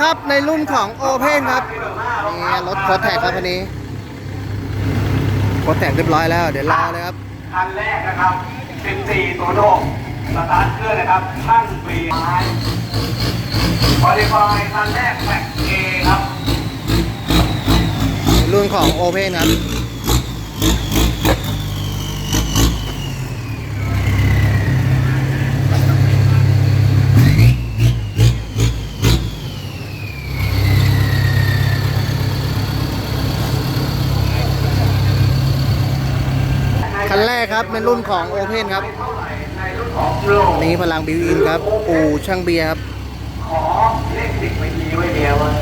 ครับในรุ่นของโอเพนครับนี่รถโคแท็กครับคันนี้โคแท็กเรียบร้อยแล้ว เดี๋ยวรอเลยครับคันแรกนะครับ 14ตัวโดกสตาร์ทเครื่องนะครับช่างฟรีไม้บริฟายคันแรกแม็กเอครับ รุ่นของโอเพนครับ คันแรกครับเป็นรุ่นของโอเพนครับในรุ่นของโลนี่พลังบิวอินครับปู่ช่างเบียร์ครับขอเลขสิบไม่ดีไว้เดียวอะ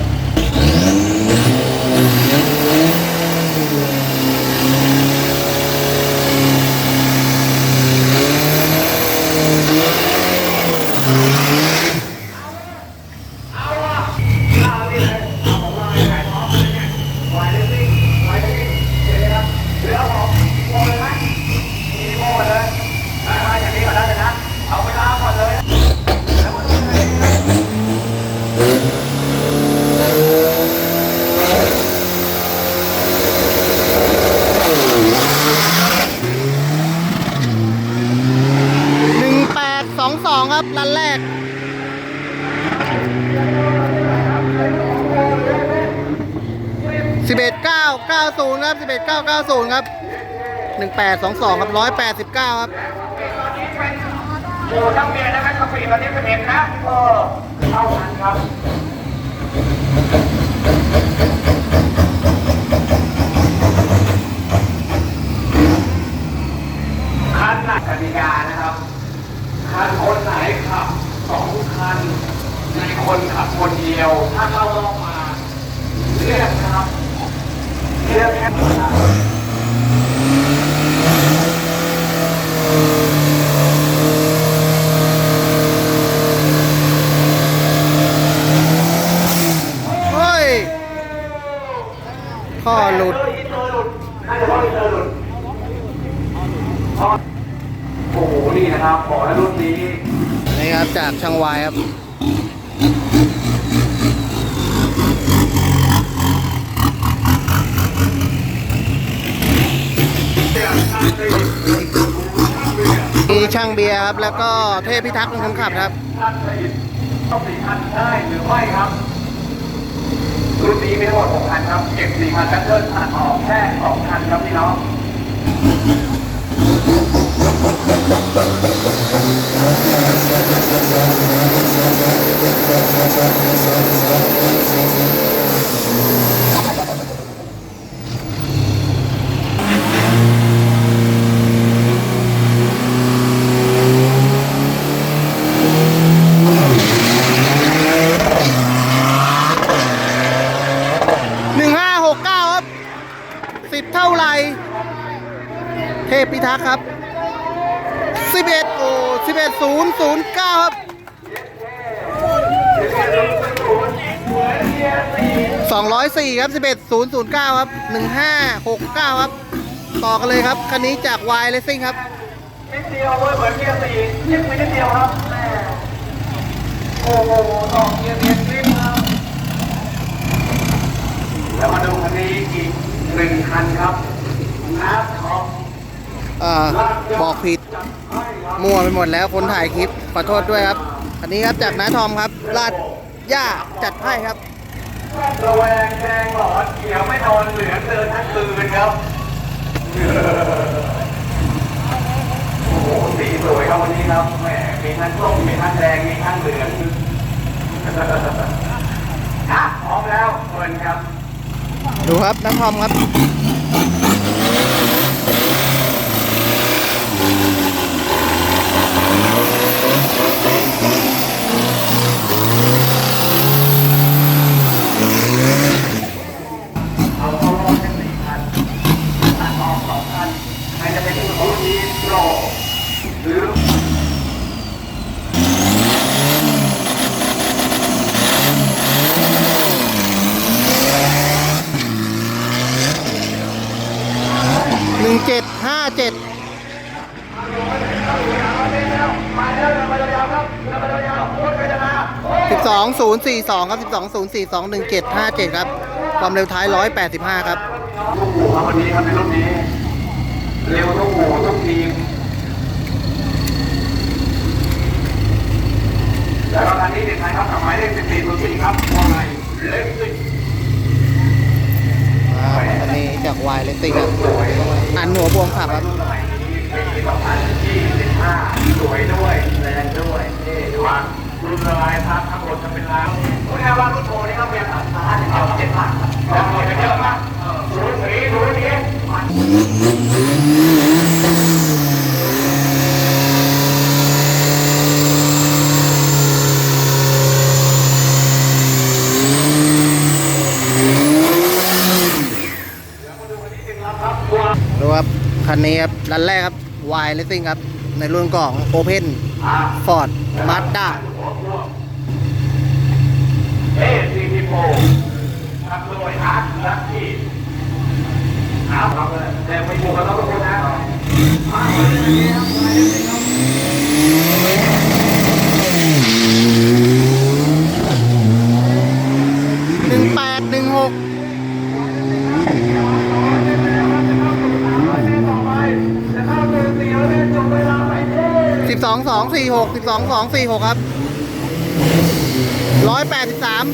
หนึ่งแปดสองสอง ครับลันแรก สิบเอ็ดเก้าเก้าศูนย์ครับสิบเอ็ดเก้าเก้าศูนย์ครับหนึ่งแปดสองสองครับร้อยแปดสิบเก้าครับดูทั้งเมียนะครับกาแฟตอนนี้เป็นเอ็มนะเออเท่ากันครับ คันหนักกติกานะครับ คันคนไหนขับสองคัน ในคนขับคนเดียว ถ้า เข้ารอบมาเรียกนะครับเรียกแค่เฮ้ยข้อหลุดอินเตอร์หลุดน่าจะเพราะอินเตอร์หลุดเพราะโอ้โห นี่นะครับบอกแล้วรุ่นนี้ นี่ครับ จากช่างวายครับ มีช่างเบียร์ครับ แล้วก็เทพพิทักษ์เป็นคนขับครับต้องสี่พันได้หรือไม่ครับรุ่นนี้มีทั้งหมดหกพันครับเก็บสี่พันแล้วเทิร์นผ่านออกแค่สองพันครับพี่น้อง หนึ่งห้าหกเก้าครับสิบเท่าไหร เทพพิทักษ์ครับสิบเอ็ดโอ้สิบเอ็ดศูนย์ศูนย์เก้าครับสองร้อยสี่ครับสิบเอ็ดศูนย์ศูนย์เก้าครับหนึ่งห้าหกเก้าครับ ต่อกันเลยครับ คันนี้จากวายเลสซิ่งครับนิดเดียวเว้ยเหมือนเกียร์สี่ยิ่งไปนิดเดียวครับแม่โอ้โหสองเกียร์เนียนริ้มครับแล้วมาดูคันนี้อีกหนึ่งคันครับนับท็อป อ่าบอกผิดมั่วไปหมดแล้วคนถ่ายคลิปขอโทษด้วยครับอันนี้ครับจากน้าทอมครับลาดย่าจัดให้ครับระแวงแดงหลอนเขียวไม่นอนเหลืองเดินทั้งคืนครับโอ้โหสีสวยครับวันนี้ครับแหมมีทั้งส้มมีทั้งแดงมีทั้งเหลืองอะพร้อมแล้วเปิดครับ ดูครับน้าทอมครับ เอาเข้ารอบแค่สี่คันตัดออกสองคันใครจะเป็นผู้ทีมโปรหรือ 12042 ครับ 120421757 ครับ ความเร็วท้าย 185 ครับทุกหมูครับวันนี้ครับในรุ่นนี้ เร็วทุกหมูทุกทีมแล้วก็ทางนี้เด็กไทยครับกับหมายเลข14ตัวสี่ครับวายเล็กสิอันนี้จากวายเลสซิ่งครับอันหัวบวมขับครับรุ่นสมัยนี้ปี2025สวยด้วยแรงด้วยนี่ดูว่า รุ่นอะไรครับข้างบนจะเป็นล้างคุณแค่ว่ารุ่นโทนี่ก็เพียงสามพันเอาเจ็ดพันแต่หมดไปเยอะมากศูนย์สีศูนย์นี้มันดูครับ คันนี้ครับรันแรกครับวายเลสซิ่งครับ ในรุ่นของ ฟอร์ดมาสด้าเอซีพีโฟทำโดยอาร์ตลักกี้หาความเลยแต่ไม่ถูกกับเราทุกคนนะมาเลยนะครับ 1816 สิบสองสองสี่ หกสิบสองสองสี่หกครับร้อยแปดสิบสาม